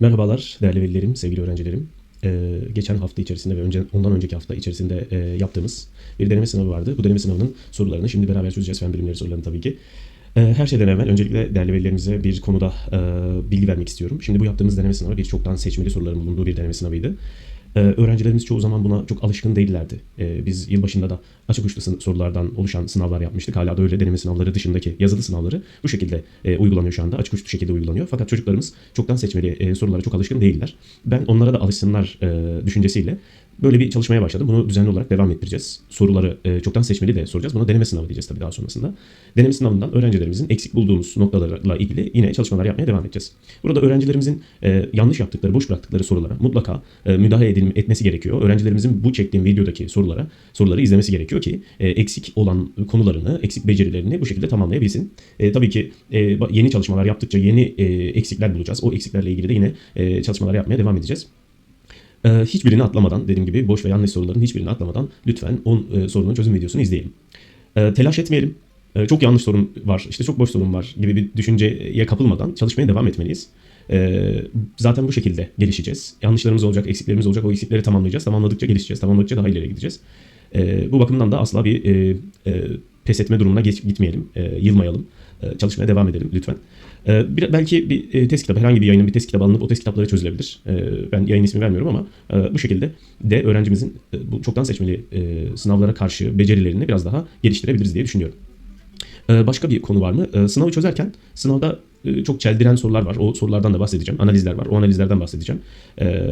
Merhabalar değerli velilerim, sevgili öğrencilerim. Ee, geçen hafta içerisinde ve önce, ondan önceki hafta içerisinde e, yaptığımız bir deneme sınavı vardı. Bu deneme sınavının sorularını şimdi beraber çözeceğiz. Fen bilimleri sorularını tabii ki. Ee, her şeyden evvel öncelikle değerli velilerimize bir konuda e, bilgi vermek istiyorum. Şimdi bu yaptığımız deneme sınavı bir çoktan seçmeli soruların bulunduğu bir deneme sınavıydı. Ee, öğrencilerimiz çoğu zaman buna çok alışkın değillerdi. Ee, biz yılbaşında da açık uçlu sorulardan oluşan sınavlar yapmıştık. Hala da öyle deneme sınavları dışındaki yazılı sınavları bu şekilde e, uygulanıyor şu anda. Açık uçlu şekilde uygulanıyor. Fakat çocuklarımız çoktan seçmeli e, sorulara çok alışkın değiller. Ben onlara da alışsınlar e, düşüncesiyle böyle bir çalışmaya başladım. Bunu düzenli olarak devam ettireceğiz. Soruları e, çoktan seçmeli de soracağız. Buna deneme sınavı diyeceğiz tabii daha sonrasında. Deneme sınavından öğrencilerimizin eksik bulduğumuz noktalarla ilgili yine çalışmalar yapmaya devam edeceğiz. Burada öğrencilerimizin e, yanlış yaptıkları, boş bıraktıkları sorulara mutlaka e, müdahale edilme, etmesi gerekiyor. Öğrencilerimizin bu çektiğim videodaki sorulara soruları izlemesi gerekiyor ki e, eksik olan konularını, eksik becerilerini bu şekilde tamamlayabilsin. E, tabii ki e, yeni çalışmalar yaptıkça yeni e, eksikler bulacağız. O eksiklerle ilgili de yine e, çalışmalar yapmaya devam edeceğiz. Ee, hiçbirini atlamadan dediğim gibi boş ve yanlış soruların hiçbirini atlamadan lütfen 10 e, sorunun çözüm videosunu izleyelim. Ee, telaş etmeyelim. Ee, çok yanlış sorun var, işte çok boş sorun var gibi bir düşünceye kapılmadan çalışmaya devam etmeliyiz. Ee, zaten bu şekilde gelişeceğiz. Yanlışlarımız olacak, eksiklerimiz olacak. O eksikleri tamamlayacağız. Tamamladıkça gelişeceğiz. Tamamladıkça daha ileriye gideceğiz. Ee, bu bakımdan da asla bir e, e, pes etme durumuna geç, gitmeyelim. E, yılmayalım. E, çalışmaya devam edelim lütfen. E, bir, belki bir e, test kitabı, herhangi bir yayının bir test kitabı alınıp o test kitapları çözülebilir. E, ben yayın ismi vermiyorum ama e, bu şekilde de öğrencimizin e, bu çoktan seçmeli e, sınavlara karşı becerilerini biraz daha geliştirebiliriz diye düşünüyorum. Ee, Başka bir konu var mı? Ee, Sınavı çözerken sınavda çok çeldiren sorular var. O sorulardan da bahsedeceğim. Analizler var. O analizlerden bahsedeceğim. Ee,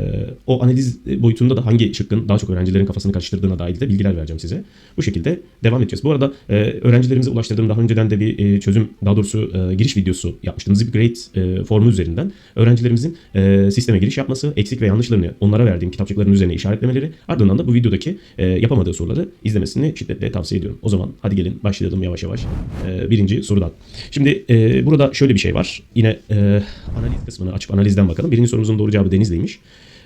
O analiz boyutunda da hangi şıkkın daha çok öğrencilerin kafasını karıştırdığına dair de bilgiler vereceğim size. Bu şekilde devam edeceğiz. Bu arada e, öğrencilerimize ulaştırdığım daha önceden de bir e, çözüm, daha doğrusu e, giriş videosu yapmıştım. ZipGrade e, formu üzerinden öğrencilerimizin e, sisteme giriş yapması, eksik ve yanlışlarını onlara verdiğim kitapçıkların üzerine işaretlemeleri, ardından da bu videodaki e, yapamadığı soruları izlemesini şiddetle tavsiye ediyorum. O zaman hadi gelin başlayalım yavaş yavaş. E, birinci sorudan. Şimdi e, burada şöyle bir şey var. Yine e, analiz kısmını açıp analizden bakalım. Birinci sorumuzun doğru cevabı Denizli'ymiş.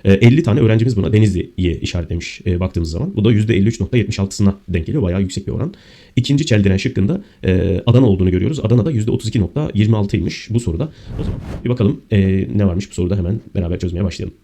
E, 50 tane öğrencimiz buna Denizli'yi işaretlemiş e, baktığımız zaman. Bu da %53.76'sına denk geliyor. Bayağı yüksek bir oran. İkinci çeldiren şıkkında e, Adana olduğunu görüyoruz. Adana'da %32.26'ymış bu soruda. O zaman bir bakalım e, ne varmış bu soruda hemen beraber çözmeye başlayalım.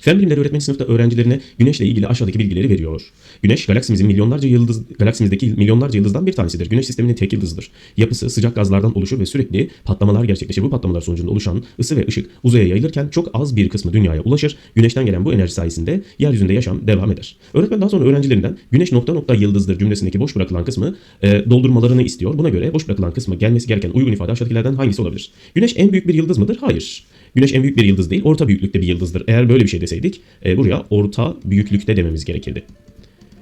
Fen bilimleri öğretmeni sınıfta öğrencilerine güneşle ilgili aşağıdaki bilgileri veriyor. Güneş galaksimizin milyonlarca yıldız galaksimizdeki milyonlarca yıldızdan bir tanesidir. Güneş sisteminin tek yıldızıdır. Yapısı sıcak gazlardan oluşur ve sürekli patlamalar gerçekleşir. Bu patlamalar sonucunda oluşan ısı ve ışık uzaya yayılırken çok az bir kısmı dünyaya ulaşır. Güneşten gelen bu enerji sayesinde yeryüzünde yaşam devam eder. Öğretmen daha sonra öğrencilerinden güneş nokta nokta yıldızdır cümlesindeki boş bırakılan kısmı e, doldurmalarını istiyor. Buna göre boş bırakılan kısmı gelmesi gereken uygun ifade aşağıdakilerden hangisi olabilir? Güneş en büyük bir yıldız mıdır? Hayır. Güneş en büyük bir yıldız değil, orta büyüklükte bir yıldızdır. Eğer böyle bir şey deseydik e, buraya orta büyüklükte dememiz gerekirdi.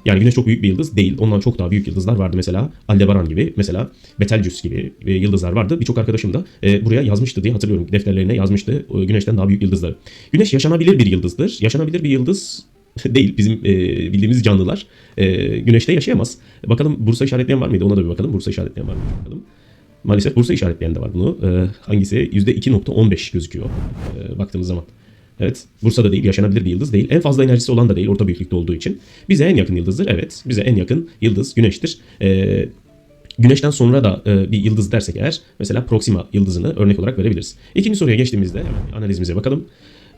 Yani Güneş çok büyük bir yıldız değil. Ondan çok daha büyük yıldızlar vardı mesela Aldebaran gibi, mesela Betelgeuse gibi e, yıldızlar vardı. Birçok arkadaşım da e, buraya yazmıştı diye hatırlıyorum. Defterlerine yazmıştı e, Güneş'ten daha büyük yıldızları. Güneş yaşanabilir bir yıldızdır. Yaşanabilir bir yıldız değil bizim e, bildiğimiz canlılar e, Güneş'te yaşayamaz. Bakalım Bursa işaretleyen var mıydı? Ona da bir bakalım. Bursa işaretleyen var mı? Bakalım. Maalesef Bursa işaretleyen de var bunu. E, hangisi? %2.15 gözüküyor e, baktığımız zaman. Evet. Bursa'da değil, yaşanabilir bir yıldız değil. En fazla enerjisi olan da değil, orta büyüklükte olduğu için. Bize en yakın yıldızdır. Evet. Bize en yakın yıldız Güneş'tir. E, Güneşten sonra da e, bir yıldız dersek eğer mesela Proxima yıldızını örnek olarak verebiliriz. İkinci soruya geçtiğimizde hemen analizimize bakalım.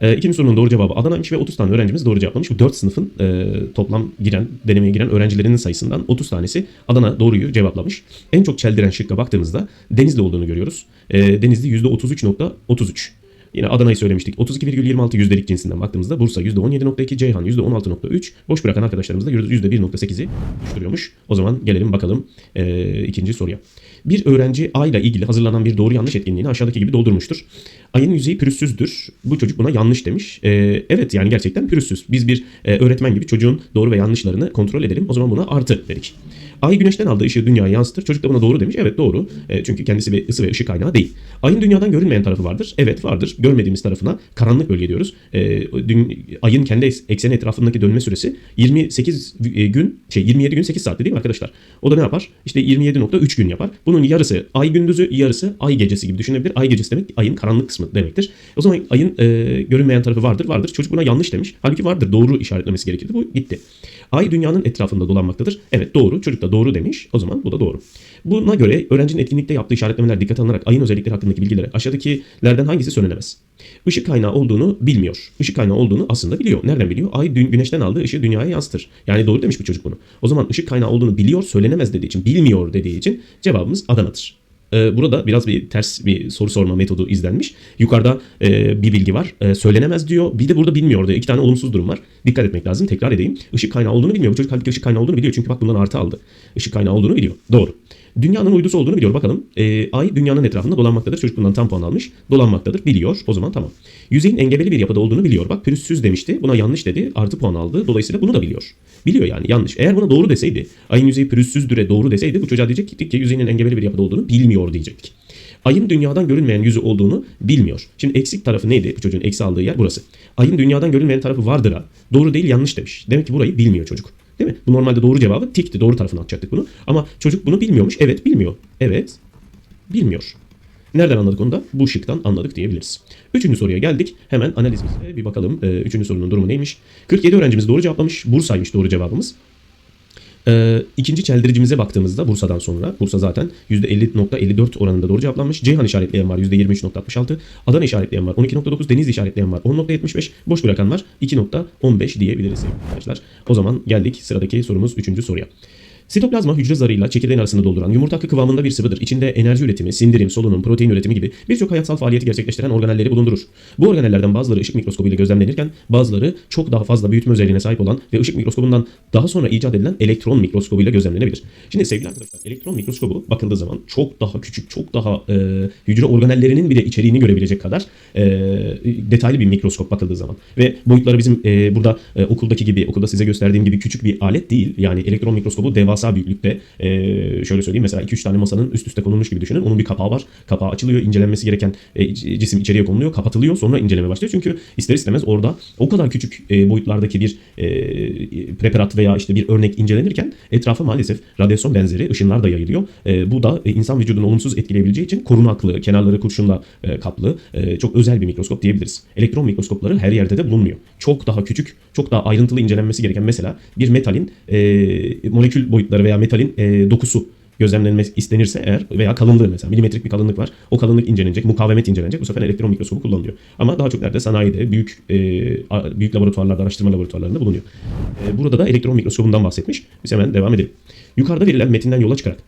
E, ikinci sorunun doğru cevabı Adana'ymış ve 30 tane öğrencimiz doğru cevaplamış. Bu 4 sınıfın e, toplam giren, denemeye giren öğrencilerinin sayısından 30 tanesi Adana doğruyu cevaplamış. En çok çeldiren şıkka baktığımızda Denizli olduğunu görüyoruz. E, Denizli %33.33. Yine Adana'yı söylemiştik. 32,26 yüzdelik cinsinden baktığımızda Bursa %17.2, Ceyhan %16.3, boş bırakan arkadaşlarımız da %1.8'i oluşturuyormuş. O zaman gelelim bakalım e, ikinci soruya. Bir öğrenci A ile ilgili hazırlanan bir doğru yanlış etkinliğini aşağıdaki gibi doldurmuştur. Ayın yüzeyi pürüzsüzdür. Bu çocuk buna yanlış demiş. E, evet yani gerçekten pürüzsüz. Biz bir e, öğretmen gibi çocuğun doğru ve yanlışlarını kontrol edelim. O zaman buna artı dedik. Ay güneşten aldığı ışığı dünyaya yansıtır. Çocuk da buna doğru demiş. Evet doğru. E, çünkü kendisi bir ısı ve ışık kaynağı değil. Ayın dünyadan görünmeyen tarafı vardır. Evet vardır. Görmediğimiz tarafına karanlık bölge diyoruz. E, dün, ayın kendi eks- ekseni etrafındaki dönme süresi 28 e, gün, şey 27 gün 8 saatte değil mi arkadaşlar? O da ne yapar? İşte 27.3 gün yapar. Bunun yarısı ay gündüzü, yarısı ay gecesi gibi düşünebilir. Ay gecesi demek ayın karanlık kısmı demektir. O zaman ayın e, görünmeyen tarafı vardır, vardır. Çocuk buna yanlış demiş. Halbuki vardır. Doğru işaretlemesi gerekirdi. Bu gitti. Ay dünyanın etrafında dolanmaktadır. Evet doğru. Çocuk da doğru demiş. O zaman bu da doğru. Buna göre öğrencinin etkinlikte yaptığı işaretlemeler dikkate alınarak ayın özellikleri hakkındaki bilgilere aşağıdakilerden hangisi söylenemez? Işık kaynağı olduğunu bilmiyor. Işık kaynağı olduğunu aslında biliyor. Nereden biliyor? Ay dün güneşten aldığı ışığı dünyaya yansıtır. Yani doğru demiş bu çocuk bunu. O zaman ışık kaynağı olduğunu biliyor, söylenemez dediği için, bilmiyor dediği için cevabımız Adana'dır. Ee, Burada biraz bir ters bir soru sorma metodu izlenmiş. Yukarıda e, bir bilgi var. E, söylenemez diyor. Bir de burada bilmiyor diyor. İki tane olumsuz durum var. Dikkat etmek lazım. Tekrar edeyim. Işık kaynağı olduğunu bilmiyor. Bu çocuk halbuki ışık kaynağı olduğunu biliyor. Çünkü bak bundan artı aldı. Işık kaynağı olduğunu biliyor. Doğru. Dünyanın uydusu olduğunu biliyor. Bakalım. E, ay dünyanın etrafında dolanmaktadır. Çocuk bundan tam puan almış. Dolanmaktadır. Biliyor. O zaman tamam. Yüzeyin engebeli bir yapıda olduğunu biliyor. Bak pürüzsüz demişti. Buna yanlış dedi. Artı puan aldı. Dolayısıyla bunu da biliyor. Biliyor yani yanlış. Eğer buna doğru deseydi, ayın yüzeyi pürüzsüzdüre doğru deseydi bu çocuğa diyecektik ki yüzeyinin engebeli bir yapıda olduğunu bilmiyor diyecektik. Ayın dünyadan görünmeyen yüzü olduğunu bilmiyor. Şimdi eksik tarafı neydi? Bu çocuğun eksi aldığı yer burası. Ayın dünyadan görünmeyen tarafı vardır ha. Doğru değil yanlış demiş. Demek ki burayı bilmiyor çocuk. Değil mi? Bu normalde doğru cevabı tikti. Doğru tarafına atacaktık bunu. Ama çocuk bunu bilmiyormuş. Evet bilmiyor. Evet bilmiyor. Nereden anladık onu da? Bu şıktan anladık diyebiliriz. Üçüncü soruya geldik. Hemen analizimize bir bakalım. Ee, üçüncü sorunun durumu neymiş? 47 öğrencimiz doğru cevaplamış. Bursa'ymış doğru cevabımız. Ee, ikinci çeldiricimize baktığımızda Bursa'dan sonra Bursa zaten %50.54 oranında doğru cevaplanmış. Ceyhan işaretleyen var %23.66. Adana işaretleyen var 12.9. Denizli işaretleyen var 10.75. Boş bırakan var 2.15 diyebiliriz arkadaşlar. O zaman geldik sıradaki sorumuz üçüncü soruya. Sitoplazma hücre zarıyla çekirdeğin arasını dolduran yumurta kıvamında bir sıvıdır. İçinde enerji üretimi, sindirim, solunum, protein üretimi gibi birçok hayatsal faaliyeti gerçekleştiren organelleri bulundurur. Bu organellerden bazıları ışık mikroskobuyla gözlemlenirken bazıları çok daha fazla büyütme özelliğine sahip olan ve ışık mikroskobundan daha sonra icat edilen elektron mikroskobuyla gözlemlenebilir. Şimdi sevgili arkadaşlar elektron mikroskobu bakıldığı zaman çok daha küçük, çok daha e, hücre organellerinin bile içeriğini görebilecek kadar e, detaylı bir mikroskop bakıldığı zaman. Ve boyutları bizim e, burada e, okuldaki gibi, okulda size gösterdiğim gibi küçük bir alet değil. Yani elektron mikroskobu devasa büyüklükte. E, şöyle söyleyeyim mesela 2-3 tane masanın üst üste konulmuş gibi düşünün. Onun bir kapağı var. Kapağı açılıyor, incelenmesi gereken e, cisim içeriye konuluyor, kapatılıyor. Sonra inceleme başlıyor. Çünkü ister istemez orada o kadar küçük e, boyutlardaki bir e, preparat veya işte bir örnek incelenirken etrafa maalesef radyasyon benzeri ışınlar da yayılıyor. E, bu da e, insan vücudunu olumsuz etkileyebileceği için korunaklı, kenarları kurşunla e, kaplı e, çok özel bir mikroskop diyebiliriz. Elektron mikroskopları her yerde de bulunmuyor. Çok daha küçük, çok daha ayrıntılı incelenmesi gereken mesela bir metalin e, molekül boyutları veya metalin e, dokusu gözlemlenmesi istenirse eğer veya kalınlığı mesela milimetrik bir kalınlık var. O kalınlık incelenecek, mukavemet incelenecek. Bu sefer elektron mikroskobu kullanılıyor. Ama daha çok nerede? Sanayide, büyük e, büyük laboratuvarlarda, araştırma laboratuvarlarında bulunuyor. E, burada da elektron mikroskobundan bahsetmiş. Biz hemen devam edelim. Yukarıda verilen metinden yola çıkarak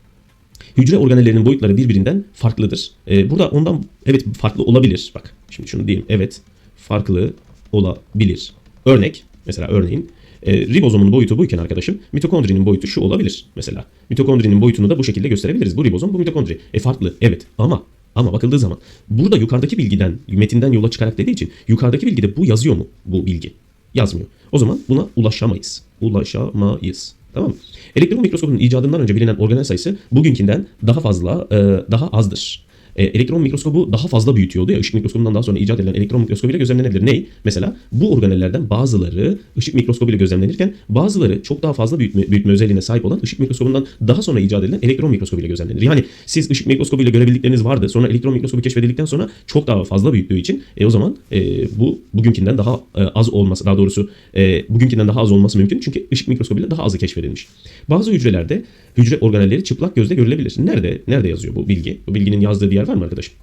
hücre organellerinin boyutları birbirinden farklıdır. E, burada ondan evet farklı olabilir. Bak şimdi şunu diyeyim. Evet farklı olabilir. Örnek mesela örneğin e, ribozomun boyutu buyken arkadaşım mitokondrinin boyutu şu olabilir mesela. Mitokondrinin boyutunu da bu şekilde gösterebiliriz. Bu ribozom bu mitokondri. E farklı evet ama ama bakıldığı zaman burada yukarıdaki bilgiden metinden yola çıkarak dediği için yukarıdaki bilgide bu yazıyor mu bu bilgi? Yazmıyor. O zaman buna ulaşamayız. Ulaşamayız. Tamam mı? Elektron mikroskobunun icadından önce bilinen organel sayısı bugünkünden daha fazla, e, daha azdır. E, elektron mikroskobu daha fazla büyütüyordu ya ışık mikroskobundan daha sonra icat edilen elektron mikroskobuyla gözlemlenebilir. Ney? Mesela bu organellerden bazıları ışık mikroskobuyla gözlemlenirken bazıları çok daha fazla büyütme, büyütme özelliğine sahip olan ışık mikroskobundan daha sonra icat edilen elektron mikroskobuyla gözlemlenir. Yani siz ışık mikroskobuyla görebildikleriniz vardı. Sonra elektron mikroskobu keşfedildikten sonra çok daha fazla büyüttüğü için e, o zaman e, bu bugünkünden daha e, az olması daha doğrusu e, bugünkünden daha az olması mümkün. Çünkü ışık mikroskobuyla daha azı keşfedilmiş. Bazı hücrelerde hücre organelleri çıplak gözle görülebilir. Nerede? Nerede yazıyor bu bilgi? Bu bilginin yazdığı bir yer var mı arkadaşım?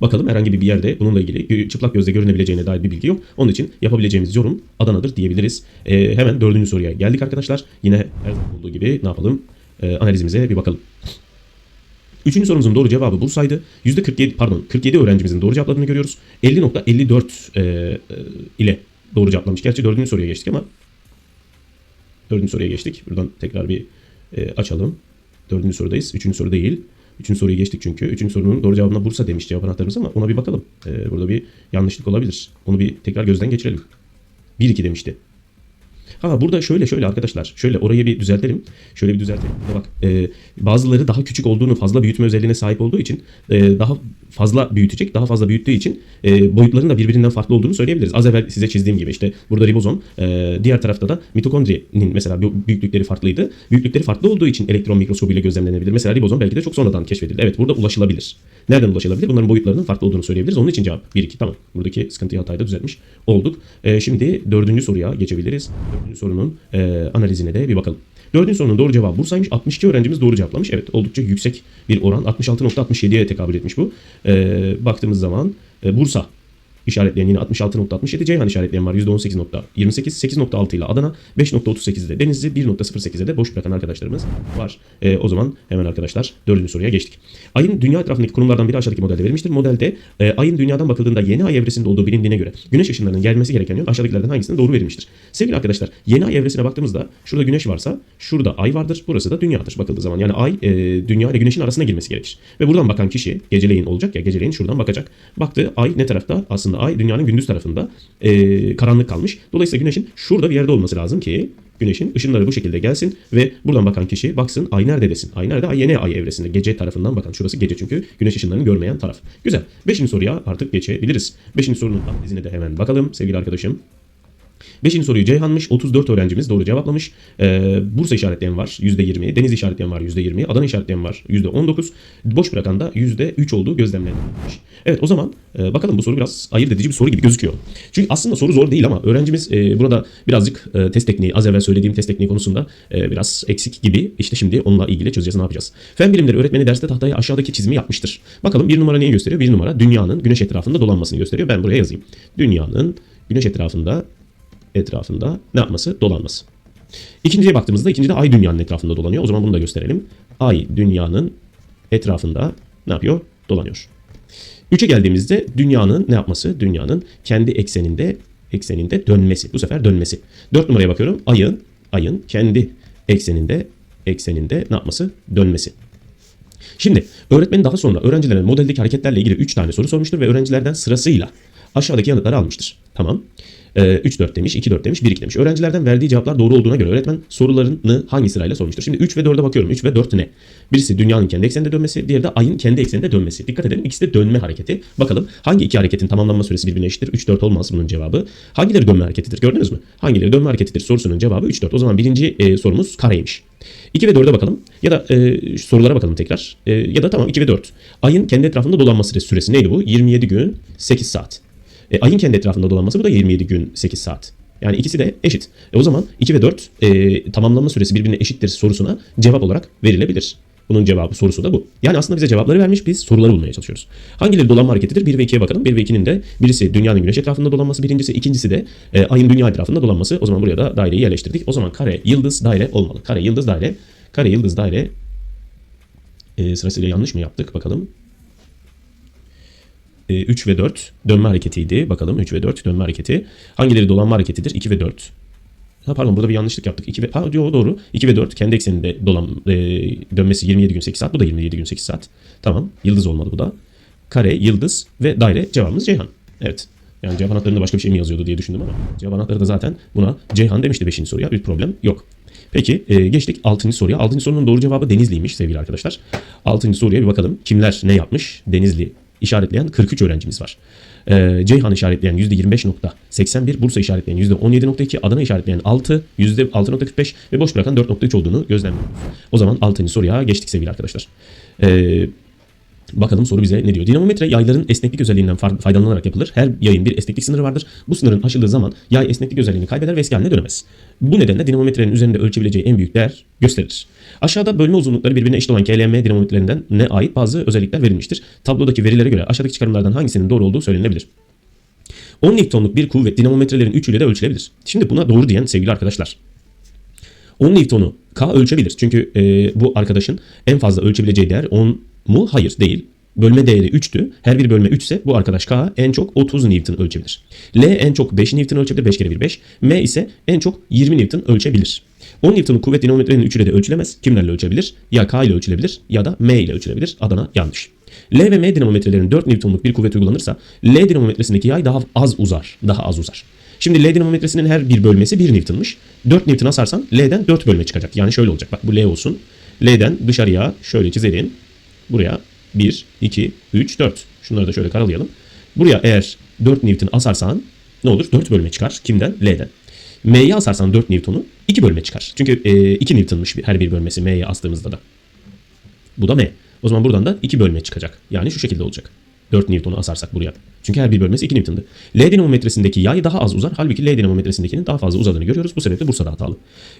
Bakalım herhangi bir yerde bununla ilgili çıplak gözle görünebileceğine dair bir bilgi yok. Onun için yapabileceğimiz yorum Adana'dır diyebiliriz. Ee, hemen dördüncü soruya geldik arkadaşlar. Yine her zaman olduğu gibi ne yapalım? Ee, analizimize bir bakalım. Üçüncü sorumuzun doğru cevabı Bursa'ydı. %47 pardon 47 öğrencimizin doğru cevapladığını görüyoruz. 50.54 e, e, ile doğru cevaplamış. Gerçi dördüncü soruya geçtik ama dördüncü soruya geçtik. Buradan tekrar bir e, açalım. Dördüncü sorudayız. Üçüncü soru değil. Üçüncü soruyu geçtik çünkü. Üçüncü sorunun doğru cevabına Bursa demiş cevap anahtarımız ama ona bir bakalım. Ee, burada bir yanlışlık olabilir. Onu bir tekrar gözden geçirelim. 1-2 demişti. Ha burada şöyle şöyle arkadaşlar. Şöyle orayı bir düzeltelim. Şöyle bir düzeltelim. Burada bak e, bazıları daha küçük olduğunu fazla büyütme özelliğine sahip olduğu için e, daha fazla büyütecek. Daha fazla büyüttüğü için e, boyutların da birbirinden farklı olduğunu söyleyebiliriz. Az evvel size çizdiğim gibi işte burada ribozom e, diğer tarafta da mitokondrinin mesela büyüklükleri farklıydı. Büyüklükleri farklı olduğu için elektron mikroskobuyla gözlemlenebilir. Mesela ribozom belki de çok sonradan keşfedildi. Evet burada ulaşılabilir. Nereden ulaşılabilir? Bunların boyutlarının farklı olduğunu söyleyebiliriz. Onun için cevap 1-2 tamam. Buradaki sıkıntıyı hatayı da düzeltmiş olduk. E, şimdi dördüncü soruya geçebiliriz. Dördüncü sorunun e, analizine de bir bakalım. Dördüncü sorunun doğru cevabı Bursa'ymış. 62 öğrencimiz doğru cevaplamış. Evet oldukça yüksek bir oran. 66.67'ye tekabül etmiş bu. Ee, baktığımız zaman e, Bursa işaretleyen yine 66.67. Ceyhan işaretleyen var %18.28. 8.6 ile Adana 5.38'de Denizli 1.08'de de boş bırakan arkadaşlarımız var. Ee, o zaman hemen arkadaşlar dördüncü soruya geçtik. Ayın dünya etrafındaki konumlardan biri aşağıdaki modelde verilmiştir. Modelde e, ayın dünyadan bakıldığında yeni ay evresinde olduğu bilindiğine göre güneş ışınlarının gelmesi gereken yön aşağıdakilerden hangisine doğru verilmiştir? Sevgili arkadaşlar yeni ay evresine baktığımızda şurada güneş varsa şurada ay vardır. Burası da dünyadır bakıldığı zaman. Yani ay e, dünya ile güneşin arasına girmesi gerekir. Ve buradan bakan kişi geceleyin olacak ya geceleyin şuradan bakacak. Baktı ay ne tarafta? Aslında ay dünyanın gündüz tarafında e, karanlık kalmış. Dolayısıyla güneşin şurada bir yerde olması lazım ki güneşin ışınları bu şekilde gelsin ve buradan bakan kişi baksın ay nerede desin. Ay nerede? Ay yeni ay evresinde. Gece tarafından bakan. Şurası gece çünkü güneş ışınlarını görmeyen taraf. Güzel. Beşinci soruya artık geçebiliriz. Beşinci sorunun dizine de hemen bakalım sevgili arkadaşım. Beşinci soruyu Ceyhan'mış. 34 öğrencimiz doğru cevaplamış. Ee, Bursa işaretleyen var %20. Deniz işaretleyen var %20. Adana işaretleyen var %19. Boş bırakan da %3 olduğu gözlemlenmiş. Evet o zaman e, bakalım bu soru biraz ayırt edici bir soru gibi gözüküyor. Çünkü aslında soru zor değil ama öğrencimiz e, burada birazcık e, test tekniği, az evvel söylediğim test tekniği konusunda e, biraz eksik gibi. İşte şimdi onunla ilgili çözeceğiz ne yapacağız. Fen bilimleri öğretmeni derste tahtaya aşağıdaki çizimi yapmıştır. Bakalım bir numara neyi gösteriyor? Bir numara dünyanın güneş etrafında dolanmasını gösteriyor. Ben buraya yazayım. Dünyanın güneş etrafında etrafında ne yapması? Dolanması. İkinciye baktığımızda ikincide ay dünyanın etrafında dolanıyor. O zaman bunu da gösterelim. Ay dünyanın etrafında ne yapıyor? Dolanıyor. Üçe geldiğimizde dünyanın ne yapması? Dünyanın kendi ekseninde ekseninde dönmesi. Bu sefer dönmesi. Dört numaraya bakıyorum. Ayın ayın kendi ekseninde ekseninde ne yapması? Dönmesi. Şimdi öğretmen daha sonra öğrencilere modeldeki hareketlerle ilgili 3 tane soru sormuştur ve öğrencilerden sırasıyla aşağıdaki yanıtları almıştır. Tamam. Ee, 3-4 demiş, 2-4 demiş, 1-2 demiş. Öğrencilerden verdiği cevaplar doğru olduğuna göre öğretmen sorularını hangi sırayla sormuştur? Şimdi 3 ve 4'e bakıyorum. 3 ve 4 ne? Birisi dünyanın kendi ekseninde dönmesi, diğeri de ayın kendi ekseninde dönmesi. Dikkat edelim ikisi de dönme hareketi. Bakalım hangi iki hareketin tamamlanma süresi birbirine eşittir? 3-4 olmaz bunun cevabı. Hangileri dönme hareketidir? Gördünüz mü? Hangileri dönme hareketidir sorusunun cevabı 3-4. O zaman birinci e, sorumuz kareymiş. 2 ve 4'e bakalım. Ya da e, sorulara bakalım tekrar. E, ya da tamam 2 ve 4. Ayın kendi etrafında dolanma süresi neydi bu? 27 gün 8 saat. E, ayın kendi etrafında dolanması bu da 27 gün 8 saat. Yani ikisi de eşit. E, o zaman 2 ve 4 e, tamamlanma süresi birbirine eşittir sorusuna cevap olarak verilebilir. Bunun cevabı sorusu da bu. Yani aslında bize cevapları vermiş biz soruları bulmaya çalışıyoruz. Hangileri dolanma hareketidir? 1 ve 2'ye bakalım. 1 ve 2'nin de birisi dünyanın güneş etrafında dolanması birincisi. ikincisi de e, ayın dünya etrafında dolanması. O zaman buraya da daireyi yerleştirdik. O zaman kare, yıldız, daire olmalı. Kare, yıldız, daire. Kare, yıldız, daire e, sırasıyla yanlış mı yaptık? Bakalım. 3 ve 4 dönme hareketiydi. Bakalım 3 ve 4 dönme hareketi. Hangileri dolanma hareketidir? 2 ve 4. Ha pardon burada bir yanlışlık yaptık. 2 ve ha diyor doğru. 2 ve 4 kendi ekseninde dolan e, dönmesi 27 gün 8 saat. Bu da 27 gün 8 saat. Tamam. Yıldız olmadı bu da. Kare, yıldız ve daire cevabımız Ceyhan. Evet. Yani cevap anahtarında başka bir şey mi yazıyordu diye düşündüm ama cevap anahtarı da zaten buna Ceyhan demişti 5. soruya. Bir problem yok. Peki e, geçtik 6. soruya. 6. sorunun doğru cevabı Denizli'ymiş sevgili arkadaşlar. 6. soruya bir bakalım. Kimler ne yapmış? Denizli işaretleyen 43 öğrencimiz var. Ee, Ceyhan işaretleyen %25.81, Bursa işaretleyen %17.2, Adana işaretleyen 6, %6.45 ve boş bırakan 4.3 olduğunu gözlemliyoruz. O zaman 6. soruya geçtik sevgili arkadaşlar. Ee, Bakalım soru bize ne diyor? Dinamometre yayların esneklik özelliğinden faydalanarak yapılır. Her yayın bir esneklik sınırı vardır. Bu sınırın aşıldığı zaman yay esneklik özelliğini kaybeder ve eski haline dönemez. Bu nedenle dinamometrenin üzerinde ölçebileceği en büyük değer gösterilir. Aşağıda bölme uzunlukları birbirine eşit olan KLM dinamometrelerinden ne ait bazı özellikler verilmiştir. Tablodaki verilere göre aşağıdaki çıkarımlardan hangisinin doğru olduğu söylenebilir. 10 Newton'luk bir kuvvet dinamometrelerin üçüyle de ölçülebilir. Şimdi buna doğru diyen sevgili arkadaşlar. 10 Newton'u K ölçebilir. Çünkü e, bu arkadaşın en fazla ölçebileceği değer 10 mu? Hayır değil. Bölme değeri 3'tü. Her bir bölme 3 ise bu arkadaş K en çok 30 Newton ölçebilir. L en çok 5 Newton ölçebilir. 5 kere 1 5. M ise en çok 20 Newton ölçebilir. 10 Newton'un kuvvet dinamometrenin 3'üyle de ölçülemez. Kimlerle ölçebilir? Ya K ile ölçülebilir ya da M ile ölçülebilir. Adana yanlış. L ve M dinamometrelerinin 4 Newton'luk bir kuvvet uygulanırsa L dinamometresindeki yay daha az uzar. Daha az uzar. Şimdi L dinamometresinin her bir bölmesi 1 Newton'mış. 4 Newton asarsan L'den 4 bölme çıkacak. Yani şöyle olacak. Bak bu L olsun. L'den dışarıya şöyle çizelim. Buraya 1, 2, 3, 4. Şunları da şöyle karalayalım. Buraya eğer 4 Newton asarsan ne olur? 4 bölme çıkar. Kimden? L'den. M'ye asarsan 4 Newton'u 2 bölme çıkar. Çünkü e, 2 Newton'muş her bir bölmesi M'ye astığımızda da. Bu da M. O zaman buradan da 2 bölme çıkacak. Yani şu şekilde olacak. 4 Newton'u asarsak buraya. Çünkü her bir bölmesi 2 Newton'dı. L dinamometresindeki yay daha az uzar. Halbuki L dinamometresindekinin daha fazla uzadığını görüyoruz. Bu sebeple Bursa'da hatalı.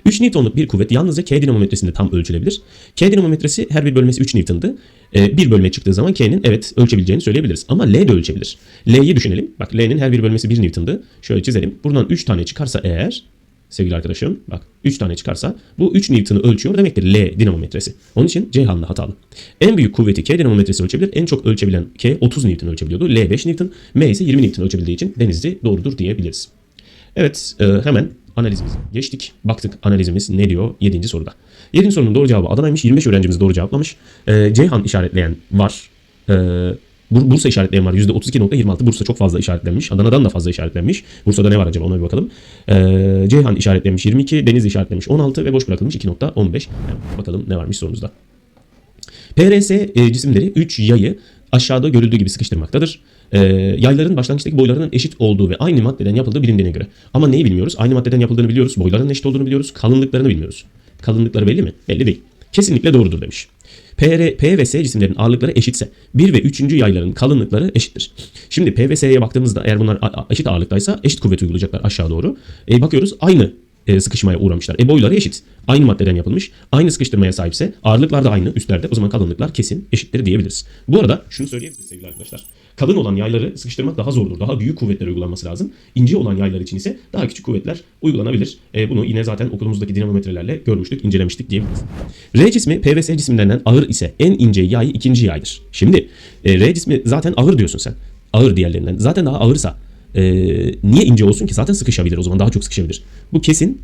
3 Newton'luk bir kuvvet yalnızca K dinamometresinde tam ölçülebilir. K dinamometresi her bir bölmesi 3 Newton'dı. Ee, bir bölme çıktığı zaman K'nin evet ölçebileceğini söyleyebiliriz. Ama L de ölçebilir. L'yi düşünelim. Bak L'nin her bir bölmesi 1 Newton'dı. Şöyle çizelim. Buradan 3 tane çıkarsa eğer sevgili arkadaşım. Bak 3 tane çıkarsa bu 3 Newton'u ölçüyor demektir L dinamometresi. Onun için Ceyhan'da hatalı. En büyük kuvveti K dinamometresi ölçebilir. En çok ölçebilen K 30 Newton ölçebiliyordu. L 5 Newton. M ise 20 Newton ölçebildiği için Denizli doğrudur diyebiliriz. Evet e, hemen analizimize geçtik. Baktık analizimiz ne diyor 7. soruda. 7. sorunun doğru cevabı Adana'ymış. 25 öğrencimiz doğru cevaplamış. E, Ceyhan işaretleyen var. E, Bursa işaretleyen var. %32.26. Bursa çok fazla işaretlenmiş. Adana'dan da fazla işaretlenmiş. Bursa'da ne var acaba ona bir bakalım. Ee, Ceyhan işaretlemiş 22. Deniz işaretlemiş 16 ve boş bırakılmış 2.15. Hemen bakalım ne varmış sorumuzda. PRS e, cisimleri 3 yayı aşağıda görüldüğü gibi sıkıştırmaktadır. E, yayların başlangıçtaki boylarının eşit olduğu ve aynı maddeden yapıldığı bilindiğine göre. Ama neyi bilmiyoruz? Aynı maddeden yapıldığını biliyoruz. Boylarının eşit olduğunu biliyoruz. Kalınlıklarını bilmiyoruz. Kalınlıkları belli mi? Belli değil. Kesinlikle doğrudur demiş. P, P ve S cisimlerin ağırlıkları eşitse 1 ve 3. yayların kalınlıkları eşittir. Şimdi P ve S'ye baktığımızda eğer bunlar eşit ağırlıktaysa eşit kuvvet uygulayacaklar aşağı doğru. E, bakıyoruz aynı e, sıkışmaya uğramışlar. E boyları eşit. Aynı maddeden yapılmış. Aynı sıkıştırmaya sahipse ağırlıklar da aynı üstlerde. O zaman kalınlıklar kesin eşittir diyebiliriz. Bu arada şunu söyleyebiliriz sevgili arkadaşlar. Kalın olan yayları sıkıştırmak daha zordur. Daha büyük kuvvetler uygulanması lazım. İnce olan yaylar için ise daha küçük kuvvetler uygulanabilir. E, bunu yine zaten okulumuzdaki dinamometrelerle görmüştük, incelemiştik diyebiliriz. R cismi P ve cisimlerinden ağır ise en ince yay ikinci yaydır. Şimdi e, R cismi zaten ağır diyorsun sen. Ağır diğerlerinden. Zaten daha ağırsa e, niye ince olsun ki? Zaten sıkışabilir o zaman daha çok sıkışabilir. Bu kesin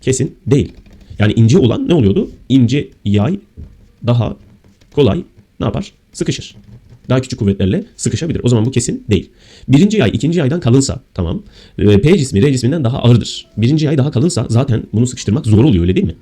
kesin değil. Yani ince olan ne oluyordu? İnce yay daha kolay ne yapar? Sıkışır. Daha küçük kuvvetlerle sıkışabilir. O zaman bu kesin değil. Birinci yay ikinci yaydan kalınsa tamam. e, P cismi R cisminden daha ağırdır. Birinci yay daha kalınsa zaten bunu sıkıştırmak zor oluyor öyle değil mi?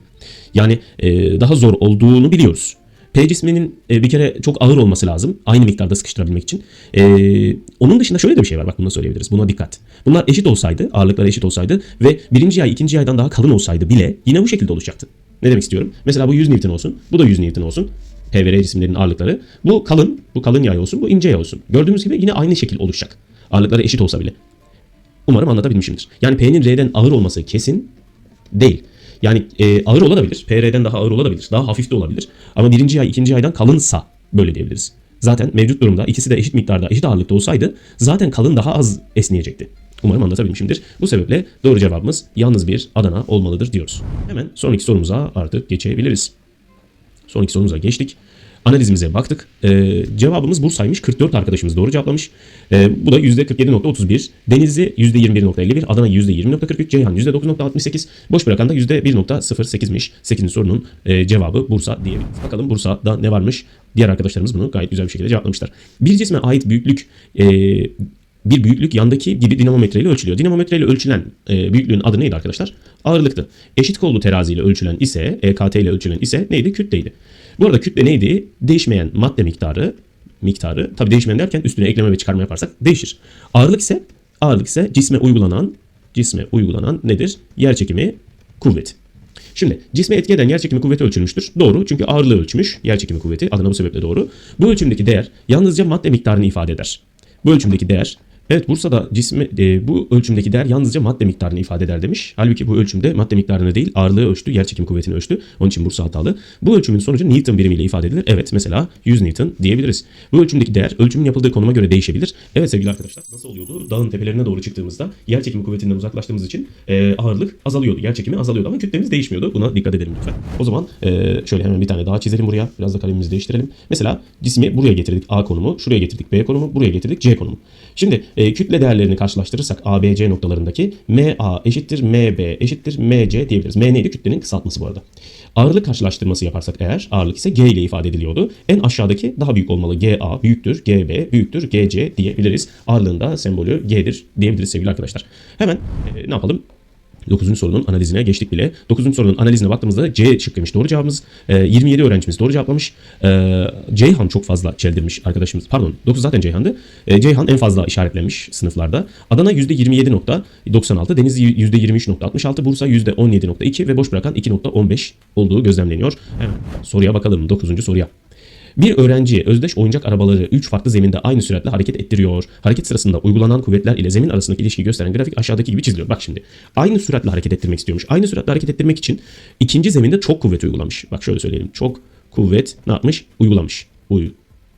Yani e, daha zor olduğunu biliyoruz. P cisminin e, bir kere çok ağır olması lazım. Aynı miktarda sıkıştırabilmek için. E, onun dışında şöyle de bir şey var. Bak bunu söyleyebiliriz. Buna dikkat. Bunlar eşit olsaydı, ağırlıkları eşit olsaydı ve birinci yay ikinci yaydan daha kalın olsaydı bile yine bu şekilde oluşacaktı. Ne demek istiyorum? Mesela bu 100 Newton olsun. Bu da 100 Newton olsun. P ve R cisimlerin ağırlıkları. Bu kalın, bu kalın yay olsun, bu ince yay olsun. Gördüğümüz gibi yine aynı şekil oluşacak. Ağırlıkları eşit olsa bile. Umarım anlatabilmişimdir. Yani P'nin R'den ağır olması kesin değil. Yani e, ağır olabilir. PR'den daha ağır olabilir. Daha hafif de olabilir. Ama birinci ay, ikinci aydan kalınsa böyle diyebiliriz. Zaten mevcut durumda ikisi de eşit miktarda, eşit ağırlıkta olsaydı zaten kalın daha az esneyecekti. Umarım anlatabilmişimdir. Bu sebeple doğru cevabımız yalnız bir Adana olmalıdır diyoruz. Hemen sonraki sorumuza artık geçebiliriz. Sonraki sorumuza geçtik. Analizimize baktık. Ee, cevabımız Bursa'ymış. 44 arkadaşımız doğru cevaplamış. Ee, bu da %47.31. Denizli %21.51. Adana %20.43. Ceyhan %9.68. Boş bırakan da %1.08'miş. 8. sorunun e, cevabı Bursa diyebiliriz. Bakalım Bursa'da ne varmış? Diğer arkadaşlarımız bunu gayet güzel bir şekilde cevaplamışlar. Bir cisme ait büyüklük e, bir büyüklük yandaki gibi dinamometre ile ölçülüyor. Dinamometre ile ölçülen e, büyüklüğün adı neydi arkadaşlar? Ağırlıktı. Eşit kollu terazi ile ölçülen ise, EKT ile ölçülen ise neydi? Kütleydi. Bu arada kütle neydi? Değişmeyen madde miktarı, miktarı, tabi değişmeyen derken üstüne ekleme ve çıkarma yaparsak değişir. Ağırlık ise, ağırlık ise cisme uygulanan, cisme uygulanan nedir? Yer çekimi kuvveti. Şimdi cisme etki eden yer çekimi kuvveti ölçülmüştür. Doğru çünkü ağırlığı ölçmüş yer çekimi kuvveti adına bu sebeple doğru. Bu ölçümdeki değer yalnızca madde miktarını ifade eder. Bu ölçümdeki değer Evet Bursa'da cismi e, bu ölçümdeki değer yalnızca madde miktarını ifade eder demiş. Halbuki bu ölçümde madde miktarını değil ağırlığı ölçtü, yer çekim kuvvetini ölçtü. Onun için Bursa hatalı. Bu ölçümün sonucu Newton birimiyle ifade edilir. Evet mesela 100 Newton diyebiliriz. Bu ölçümdeki değer ölçümün yapıldığı konuma göre değişebilir. Evet sevgili arkadaşlar nasıl oluyordu? Dağın tepelerine doğru çıktığımızda yer çekimi kuvvetinden uzaklaştığımız için e, ağırlık azalıyordu. Yer çekimi azalıyordu ama kütlemiz değişmiyordu. Buna dikkat edelim lütfen. O zaman e, şöyle hemen bir tane daha çizelim buraya. Biraz da kalemimizi değiştirelim. Mesela cismi buraya getirdik A konumu, şuraya getirdik B konumu, buraya getirdik C konumu. Şimdi e, kütle değerlerini karşılaştırırsak A, B, C noktalarındaki MA eşittir MB eşittir MC diyebiliriz. M neydi? Kütlenin kısaltması bu arada. Ağırlık karşılaştırması yaparsak eğer ağırlık ise G ile ifade ediliyordu. En aşağıdaki daha büyük olmalı. GA büyüktür, GB büyüktür, GC diyebiliriz. Ağırlığında sembolü G'dir diyebiliriz sevgili arkadaşlar. Hemen e, ne yapalım? 9. sorunun analizine geçtik bile. 9. sorunun analizine baktığımızda C şıkkıymış doğru cevabımız. E, 27 öğrencimiz doğru cevaplamış. E, Ceyhan çok fazla çeldirmiş arkadaşımız. Pardon 9 zaten Ceyhan'dı. E, Ceyhan en fazla işaretlenmiş sınıflarda. Adana %27.96, Denizli %23.66, Bursa %17.2 ve boş bırakan 2.15 olduğu gözlemleniyor. Hemen soruya bakalım 9. soruya. Bir öğrenciye özdeş oyuncak arabaları 3 farklı zeminde aynı süratle hareket ettiriyor. Hareket sırasında uygulanan kuvvetler ile zemin arasındaki ilişkiyi gösteren grafik aşağıdaki gibi çiziliyor. Bak şimdi aynı süratle hareket ettirmek istiyormuş. Aynı süratle hareket ettirmek için ikinci zeminde çok kuvvet uygulamış. Bak şöyle söyleyelim. Çok kuvvet ne yapmış? Uygulamış.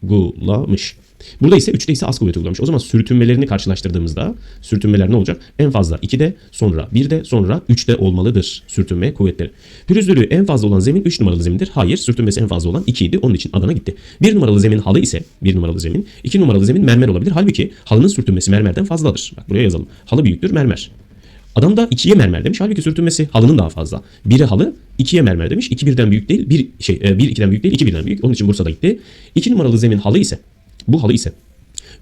Uygulamış. Burada ise 3'te ise az kuvvet uygulamış. O zaman sürtünmelerini karşılaştırdığımızda sürtünmeler ne olacak? En fazla 2'de, sonra 1'de, sonra 3'te olmalıdır sürtünme kuvvetleri. Pürüzlülüğü en fazla olan zemin 3 numaralı zemindir. Hayır, sürtünmesi en fazla olan 2 idi. Onun için Adana gitti. 1 numaralı zemin halı ise 1 numaralı zemin, 2 numaralı zemin mermer olabilir. Halbuki halının sürtünmesi mermerden fazladır. Bak buraya yazalım. Halı büyüktür mermer. Adam da 2'ye mermer demiş. Halbuki sürtünmesi halının daha fazla. Biri halı, 2'ye mermer demiş. 2 birden büyük değil. 1 şey 1 2'den büyük değil, 2 birden büyük. Onun için Bursa'da gitti. 2 numaralı zemin halı ise bu halı ise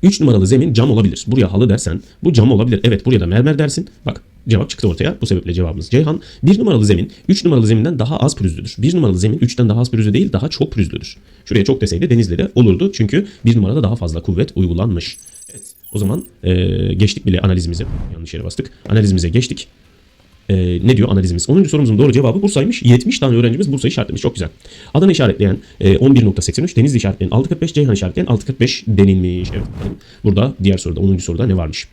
3 numaralı zemin cam olabilir. Buraya halı dersen bu cam olabilir. Evet buraya da mermer dersin. Bak cevap çıktı ortaya. Bu sebeple cevabımız Ceyhan. 1 numaralı zemin 3 numaralı zeminden daha az pürüzlüdür. 1 numaralı zemin 3'ten daha az pürüzlü değil daha çok pürüzlüdür. Şuraya çok deseydi Denizli'de olurdu. Çünkü 1 numarada daha fazla kuvvet uygulanmış. O zaman eee, geçtik bile analizimize. Yanlış yere bastık. Analizimize geçtik. Ee, ne diyor analizimiz? 10. sorumuzun doğru cevabı Bursa'ymış. 70 tane öğrencimiz Bursa'yı işaretlemiş. Çok güzel. Adana işaretleyen e, 11.83, Denizli işaretleyen 6.45, Ceyhan işaretleyen 6.45 denilmiş. Evet. Burada diğer soruda 10. soruda ne varmış?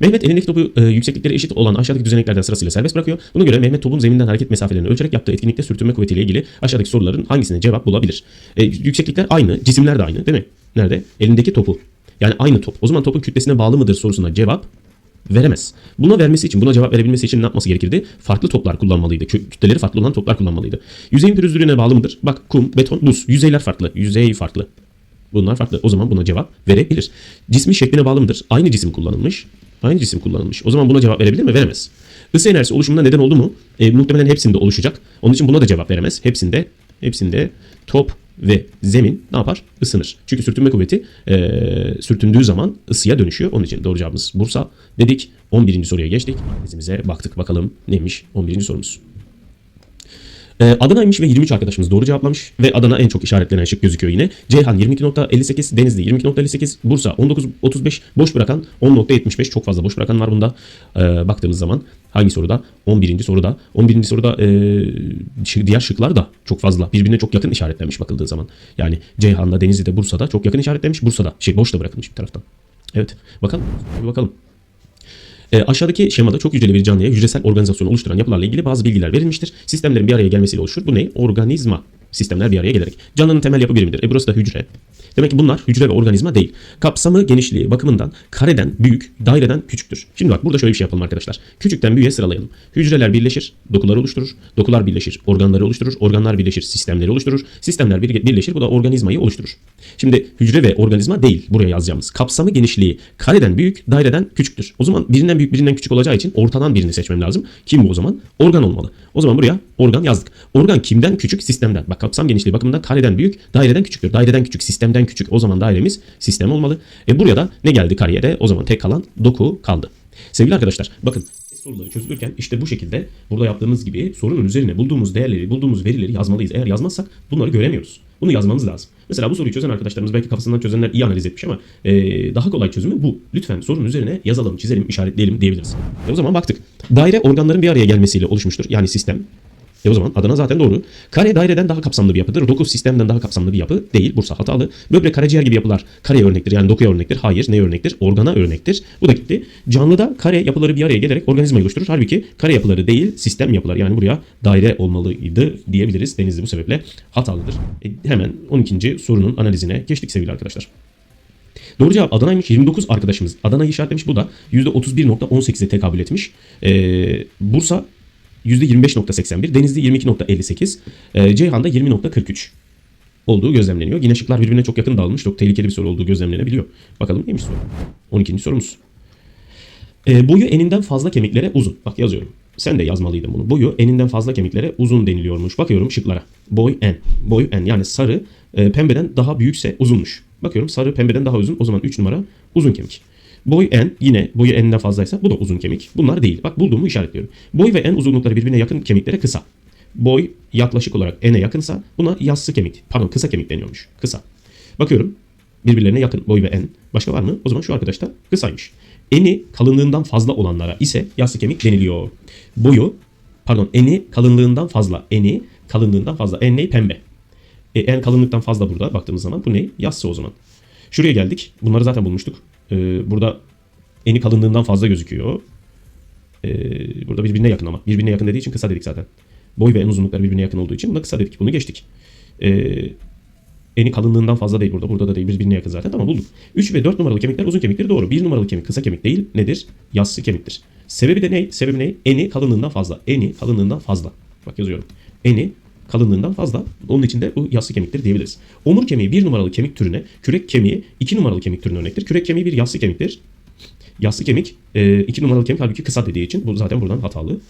Mehmet elindeki topu e, yükseklikleri eşit olan aşağıdaki düzeneklerden sırasıyla serbest bırakıyor. Buna göre Mehmet topun zeminden hareket mesafelerini ölçerek yaptığı etkinlikte sürtünme kuvvetiyle ilgili aşağıdaki soruların hangisine cevap bulabilir? E, yükseklikler aynı, cisimler de aynı değil mi? Nerede? Elindeki topu. Yani aynı top. O zaman topun kütlesine bağlı mıdır sorusuna cevap veremez. Buna vermesi için, buna cevap verebilmesi için ne yapması gerekirdi? Farklı toplar kullanmalıydı. Kü- Kütleleri farklı olan toplar kullanmalıydı. Yüzeyin pürüzlülüğüne bağlı mıdır? Bak kum, beton, buz. Yüzeyler farklı. Yüzey farklı. Bunlar farklı. O zaman buna cevap verebilir. Cismin şekline bağlı mıdır? Aynı cisim kullanılmış. Aynı cisim kullanılmış. O zaman buna cevap verebilir mi? Veremez. Isı enerjisi oluşumuna neden oldu mu? E, muhtemelen hepsinde oluşacak. Onun için buna da cevap veremez. Hepsinde hepsinde top ve zemin ne yapar? Isınır. Çünkü sürtünme kuvveti e, sürtündüğü zaman ısıya dönüşüyor. Onun için doğru cevabımız Bursa dedik. 11. soruya geçtik. Analizimize baktık bakalım neymiş 11. sorumuz. Ee, Adana'ymış ve 23 arkadaşımız doğru cevaplamış ve Adana en çok işaretlenen şık gözüküyor yine. Ceyhan 22.58, Denizli 22.58, Bursa 19.35, boş bırakan 10.75 çok fazla boş bırakan var bunda. Ee, baktığımız zaman hangi soruda? 11. soruda. 11. soruda e, şık- diğer şıklar da çok fazla birbirine çok yakın işaretlenmiş bakıldığı zaman. Yani Ceyhan'da, Denizli'de, Bursa'da çok yakın işaretlenmiş. Bursa'da şey boş da bırakılmış bir taraftan. Evet. Bakalım. Bir bakalım. E, aşağıdaki şemada çok hücreli bir canlıya hücresel organizasyonu oluşturan yapılarla ilgili bazı bilgiler verilmiştir. Sistemlerin bir araya gelmesiyle oluşur. Bu ne? Organizma. Sistemler bir araya gelerek. Canlının temel yapı birimidir. E burası da hücre. Demek ki bunlar hücre ve organizma değil. Kapsamı, genişliği bakımından kareden büyük, daireden küçüktür. Şimdi bak burada şöyle bir şey yapalım arkadaşlar. Küçükten büyüğe sıralayalım. Hücreler birleşir, dokular oluşturur. Dokular birleşir, organları oluşturur. Organlar birleşir, sistemleri oluşturur. Sistemler bir- birleşir, bu da organizmayı oluşturur. Şimdi hücre ve organizma değil buraya yazacağımız. Kapsamı, genişliği kareden büyük, daireden küçüktür. O zaman birinden büyük, birinden küçük olacağı için ortadan birini seçmem lazım. Kim bu o zaman? Organ olmalı. O zaman buraya organ yazdık. Organ kimden küçük? Sistemden. Bak kapsam genişliği bakımından kareden büyük, daireden küçüktür. Daireden küçük, sistemden küçük. O zaman dairemiz sistem olmalı. E buraya da ne geldi kariyere? O zaman tek kalan doku kaldı. Sevgili arkadaşlar bakın soruları çözülürken işte bu şekilde burada yaptığımız gibi sorunun üzerine bulduğumuz değerleri, bulduğumuz verileri yazmalıyız. Eğer yazmazsak bunları göremiyoruz. Bunu yazmamız lazım. Mesela bu soruyu çözen arkadaşlarımız belki kafasından çözenler iyi analiz etmiş ama e, daha kolay çözümü bu. Lütfen sorunun üzerine yazalım, çizelim, işaretleyelim diyebiliriz. E o zaman baktık. Daire organların bir araya gelmesiyle oluşmuştur. Yani sistem. E o zaman Adana zaten doğru. Kare daireden daha kapsamlı bir yapıdır. Doku sistemden daha kapsamlı bir yapı değil. Bursa hatalı. Böbrek karaciğer gibi yapılar kareye örnektir. Yani dokuya örnektir. Hayır. Ne örnektir? Organa örnektir. Bu da gitti. Canlıda kare yapıları bir araya gelerek organizmayı oluşturur. Halbuki kare yapıları değil sistem yapıları. Yani buraya daire olmalıydı diyebiliriz. Denizli bu sebeple hatalıdır. E, hemen 12. sorunun analizine geçtik sevgili arkadaşlar. Doğru cevap Adana'ymış. 29 arkadaşımız Adana'yı işaretlemiş. Bu da %31.18'e tekabül etmiş. Ee, Bursa %25.81, Denizli 22.58, e, Ceyhan'da 20.43 olduğu gözlemleniyor. Yine şıklar birbirine çok yakın dağılmış. Çok tehlikeli bir soru olduğu gözlemlenebiliyor. Bakalım neymiş soru? 12. sorumuz. E, boyu eninden fazla kemiklere uzun. Bak yazıyorum. Sen de yazmalıydın bunu. Boyu eninden fazla kemiklere uzun deniliyormuş. Bakıyorum şıklara. Boy en. Boy en. Yani sarı e, pembeden daha büyükse uzunmuş. Bakıyorum sarı pembeden daha uzun. O zaman 3 numara uzun kemik. Boy en yine boyu eninden fazlaysa bu da uzun kemik. Bunlar değil. Bak bulduğumu işaretliyorum. Boy ve en uzunlukları birbirine yakın kemiklere kısa. Boy yaklaşık olarak ene yakınsa buna yassı kemik. Pardon kısa kemik deniyormuş. Kısa. Bakıyorum birbirlerine yakın boy ve en. Başka var mı? O zaman şu arkadaş da kısaymış. Eni kalınlığından fazla olanlara ise yassı kemik deniliyor. Boyu pardon eni kalınlığından fazla. Eni kalınlığından fazla. En ne? Pembe. E, en kalınlıktan fazla burada baktığımız zaman bu ne? Yassı o zaman. Şuraya geldik. Bunları zaten bulmuştuk. E, burada eni kalınlığından fazla gözüküyor. E, burada birbirine yakın ama. Birbirine yakın dediği için kısa dedik zaten. Boy ve en uzunlukları birbirine yakın olduğu için buna kısa dedik. Bunu geçtik. E, eni kalınlığından fazla değil burada. Burada da değil. Birbirine yakın zaten. Tamam bulduk. 3 ve 4 numaralı kemikler uzun kemikleri doğru. 1 numaralı kemik kısa kemik değil. Nedir? Yassı kemiktir. Sebebi de ne? Sebebi ne? Eni kalınlığından fazla. Eni kalınlığından fazla. Bak yazıyorum. Eni kalınlığından fazla. Onun için de bu yassı kemiktir diyebiliriz. Omur kemiği 1 numaralı kemik türüne, kürek kemiği 2 numaralı kemik türüne örnektir. Kürek kemiği bir yassı kemiktir. Yassı kemik 2 numaralı kemik halbuki kısa dediği için bu zaten buradan hatalı.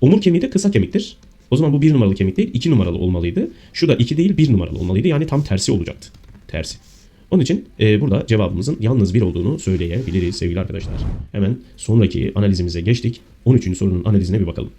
Omur kemiği de kısa kemiktir. O zaman bu 1 numaralı kemik değil 2 numaralı olmalıydı. Şu da 2 değil 1 numaralı olmalıydı. Yani tam tersi olacaktı. Tersi. Onun için e, burada cevabımızın yalnız bir olduğunu söyleyebiliriz sevgili arkadaşlar. Hemen sonraki analizimize geçtik. 13. sorunun analizine bir bakalım.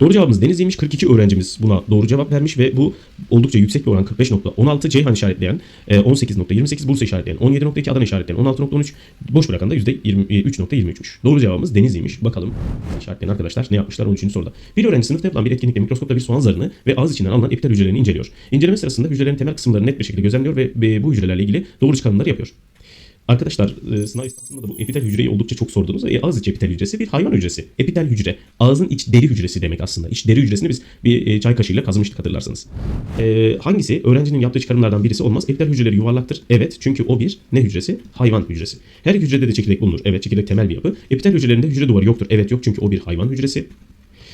Doğru cevabımız Denizliymiş. 42 öğrencimiz buna doğru cevap vermiş ve bu oldukça yüksek bir oran 45.16 Ceyhan işaretleyen e, 18.28 Bursa işaretleyen 17.2 Adana işaretleyen 16.13 boş bırakan da %3.23'müş. Doğru cevabımız Denizliymiş. Bakalım işaretleyen arkadaşlar ne yapmışlar 13. soruda. Bir öğrenci sınıfta yapılan bir etkinlikle mikroskopla bir soğan zarını ve ağız içinden alınan epitel hücrelerini inceliyor. İnceleme sırasında hücrelerin temel kısımlarını net bir şekilde gözlemliyor ve e, bu hücrelerle ilgili doğru çıkarımları yapıyor. Arkadaşlar e, sınav esnasında da bu epitel hücreyi oldukça çok sordunuz. E, ağız içi epitel hücresi bir hayvan hücresi. Epitel hücre ağzın iç deri hücresi demek aslında. İç deri hücresini biz bir e, çay kaşığıyla kazımıştık hatırlarsanız. E, hangisi öğrencinin yaptığı çıkarımlardan birisi olmaz? Epitel hücreleri yuvarlaktır. Evet çünkü o bir ne hücresi? Hayvan hücresi. Her hücrede de çekirdek bulunur. Evet çekirdek temel bir yapı. Epitel hücrelerinde hücre duvarı yoktur. Evet yok çünkü o bir hayvan hücresi.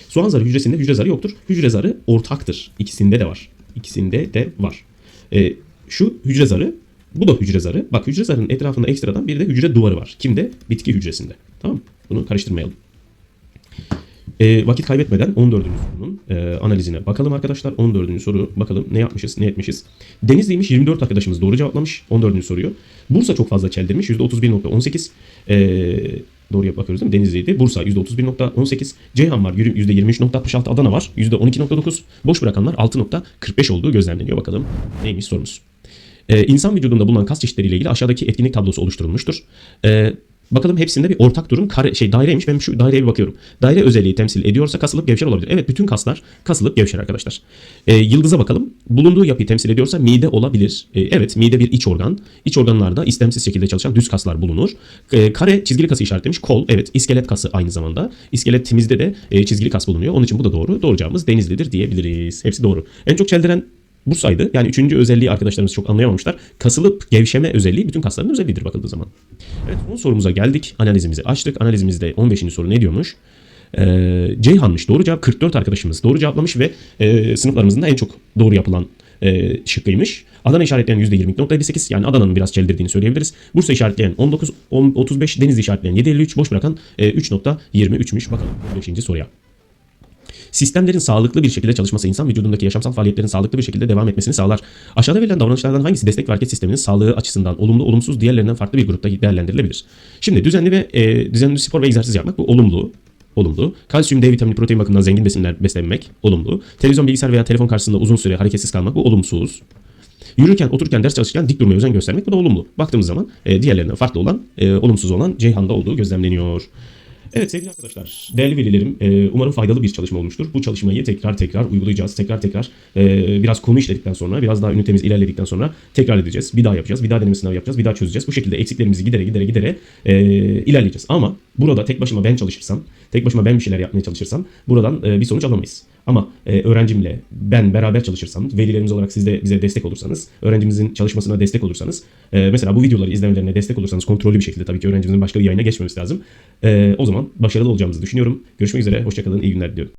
Soğan zarı hücresinde hücre zarı yoktur. Hücre zarı ortaktır. İkisinde de var. İkisinde de var. E, şu hücre zarı bu da hücre zarı. Bak hücre zarının etrafında ekstradan bir de hücre duvarı var. Kimde? Bitki hücresinde. Tamam Bunu karıştırmayalım. E, vakit kaybetmeden 14. sorunun e, analizine bakalım arkadaşlar. 14. soru bakalım ne yapmışız ne etmişiz. Denizliymiş 24 arkadaşımız doğru cevaplamış 14. soruyu. Bursa çok fazla çeldirmiş %31.18. E, doğruya bakıyoruz değil mi? Denizli'ydi. Bursa %31.18. Ceyhan var %23.66. Adana var %12.9. Boş bırakanlar 6.45 olduğu gözlemleniyor. Bakalım neymiş sorumuz. Ee, insan vücudunda bulunan kas çeşitleriyle ilgili aşağıdaki etkinlik tablosu oluşturulmuştur. Ee, bakalım hepsinde bir ortak durum kare, şey daireymiş. Ben şu daireye bir bakıyorum. Daire özelliği temsil ediyorsa kasılıp gevşer olabilir. Evet bütün kaslar kasılıp gevşer arkadaşlar. Ee, yıldıza bakalım. Bulunduğu yapıyı temsil ediyorsa mide olabilir. Ee, evet mide bir iç organ. İç organlarda istemsiz şekilde çalışan düz kaslar bulunur. Ee, kare çizgili kası işaretlemiş. Kol evet iskelet kası aynı zamanda. İskeletimizde de e, çizgili kas bulunuyor. Onun için bu da doğru. Doğru cevabımız denizlidir diyebiliriz. Hepsi doğru. En çok çeldiren Bursa'ydı. Yani üçüncü özelliği arkadaşlarımız çok anlayamamışlar. Kasılıp gevşeme özelliği bütün kasların özelliğidir bakıldığı zaman. Evet son sorumuza geldik. Analizimizi açtık. Analizimizde 15. soru ne diyormuş? Ee, Ceyhan'mış. Doğru cevap 44 arkadaşımız doğru cevaplamış ve e, sınıflarımızın da en çok doğru yapılan e, şıkkıymış. Adana işaretleyen %20.58 yani Adana'nın biraz çeldirdiğini söyleyebiliriz. Bursa işaretleyen 19, 10, 35, Denizli işaretleyen 7.53, boş bırakan e, 3.23'müş. Bakalım 5. soruya. Sistemlerin sağlıklı bir şekilde çalışması insan vücudundaki yaşamsal faaliyetlerin sağlıklı bir şekilde devam etmesini sağlar. Aşağıda verilen davranışlardan hangisi destek ve hareket sisteminin sağlığı açısından olumlu olumsuz diğerlerinden farklı bir grupta değerlendirilebilir? Şimdi düzenli ve e, düzenli spor ve egzersiz yapmak bu olumlu. Olumlu. Kalsiyum, D vitamini, protein bakımından zengin besinler beslenmek olumlu. Televizyon, bilgisayar veya telefon karşısında uzun süre hareketsiz kalmak bu olumsuz. Yürürken, otururken, ders çalışırken dik durmaya özen göstermek bu da olumlu. Baktığımız zaman e, diğerlerinden farklı olan, e, olumsuz olan Ceyhan'da olduğu gözlemleniyor. Evet sevgili arkadaşlar, değerli velilerim, e, umarım faydalı bir çalışma olmuştur. Bu çalışmayı tekrar tekrar uygulayacağız. Tekrar tekrar e, biraz konu işledikten sonra, biraz daha ünitemiz ilerledikten sonra tekrar edeceğiz. Bir daha yapacağız, bir daha deneme sınavı yapacağız, bir daha çözeceğiz. Bu şekilde eksiklerimizi gidere gidere gidere e, ilerleyeceğiz. Ama burada tek başıma ben çalışırsam, tek başıma ben bir şeyler yapmaya çalışırsam buradan e, bir sonuç alamayız. Ama e, öğrencimle ben beraber çalışırsam, velilerimiz olarak siz de bize destek olursanız, öğrencimizin çalışmasına destek olursanız, e, mesela bu videoları izlemelerine destek olursanız kontrollü bir şekilde tabii ki öğrencimizin başka bir yayına geçmemesi lazım. E, o zaman başarılı olacağımızı düşünüyorum. Görüşmek üzere, hoşçakalın, iyi günler diliyorum.